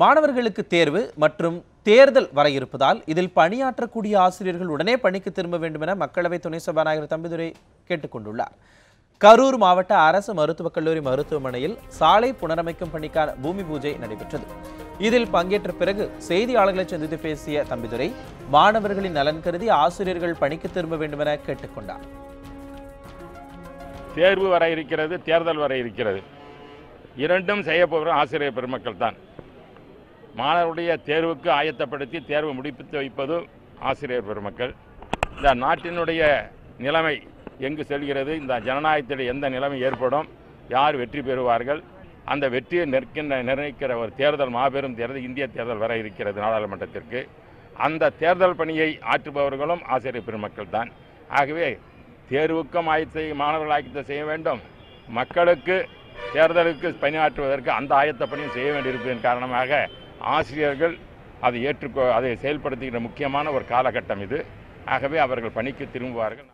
மாணவர்களுக்கு தேர்வு மற்றும் தேர்தல் வர இருப்பதால் இதில் பணியாற்றக்கூடிய ஆசிரியர்கள் உடனே பணிக்கு திரும்ப வேண்டும் என மக்களவை துணை சபாநாயகர் தம்பிதுரை கேட்டுக்கொண்டுள்ளார் கரூர் மாவட்ட அரசு மருத்துவக் கல்லூரி மருத்துவமனையில் சாலை புனரமைக்கும் பணிக்கான பூமி பூஜை நடைபெற்றது. இதில் பங்கேற்ற பிறகு செய்தியாளர்களை சந்தித்து பேசிய தம்பிதுரை மாணவர்களின் நலன் கருதி ஆசிரியர்கள் பணிக்கு திரும்ப வேண்டும் என கேட்டுக்கொண்டார் தேர்வு வர இருக்கிறது தேர்தல் வர இருக்கிறது. இரண்டும் செய்ய ஆசிரியர் பெருமக்கள் தான் மாணவருடைய தேர்வுக்கு ஆயத்தப்படுத்தி தேர்வு முடிப்பித்து வைப்பதும் ஆசிரியர் பெருமக்கள். இந்த நாட்டினுடைய நிலைமை எங்கு செல்கிறது? இந்த ஜனநாயகத்தில் எந்த நிலைமை ஏற்படும்? யார் வெற்றி பெறுவார்கள்? அந்த வெற்றியை நிற்கின்ற நிர்ணயிக்கிற ஒரு தேர்தல் மாபெரும் தேர்தல் இந்திய தேர்தல் வர இருக்கிறது நாடாளுமன்றத்திற்கு. அந்த தேர்தல் பணியை ஆற்றுபவர்களும் ஆசிரியர் பெருமக்கள் தான். ஆகவே தேர்வுக்கும் ஆயத்தை மாணவர்கள் ஆயத்தை செய்ய வேண்டும். மக்களுக்கு தேர்தலுக்கு பணியாற்றுவதற்கு அந்த ஆயத்த பணியும் செய்ய வேண்டியிருப்பதன் காரணமாக ஆசிரியர்கள் அதை ஏற்றுக்கோ அதை செயல்படுத்துகிற முக்கியமான ஒரு காலகட்டம் இது. ஆகவே அவர்கள் பணிக்கு திரும்புவார்கள்.